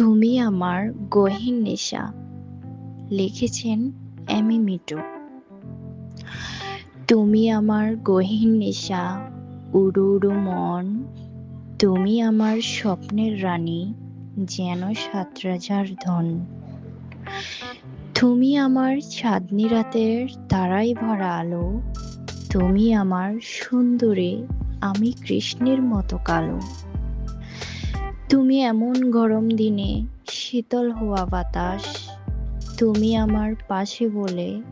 তুমি আমার গহীন নেশা, লিখেছেন অ্যামি মিটো। তুমি আমার গহীন নেশা উড়ু উড়ু মন, তুমি আমার স্বপ্নের রানী, যেন সাত রাজার ধন। তুমি আমার চাঁদনি রাতের তারাই ভরা আলো, তুমি আমার সুন্দরী আমি কৃষ্ণের মতো কালো। তুমি এমন গরম দিনে শীতল হওয়া বাতাস, তুমি আমার পাশে বলে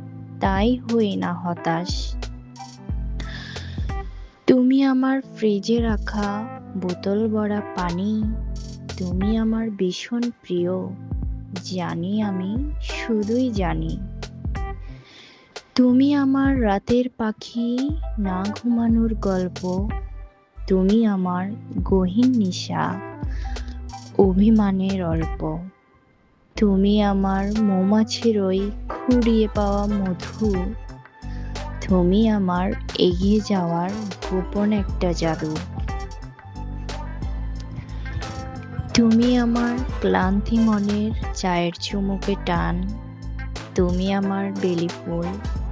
তাই হই না হতাশ। তুমি আমার ফ্রিজে রাখা বোতল ভরা পানি, তুমি আমার ভীষণ প্রিয়, জানি আমি শুধুই জানি। তুমি আমার রাতের পাখি, না ঘুমানোর গল্প, তুমি আমার গহীন নিশা। অভিমানের অল্প। তুমি আমার মৌমাছির ওই খুঁড়িয়ে পাওয়া মধু। তুমি আমার এগিয়ে যাওয়ার গোপন একটা জাদু। তুমি আমার ক্লান্তি মনের চায়ের চুমুকে টান। তুমি আমার বেলি ফুল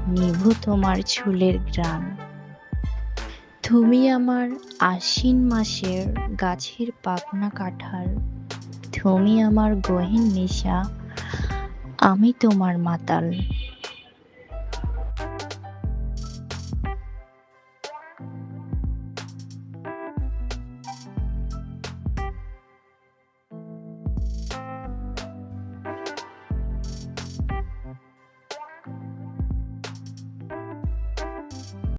নিভু তোমার চুলের গ্রান তুমি আমার আশ্বিন মাসের গাছের পাকনা কাঁঠাল তুমি আমার গহীন নেশা আমি তোমার মাতাল।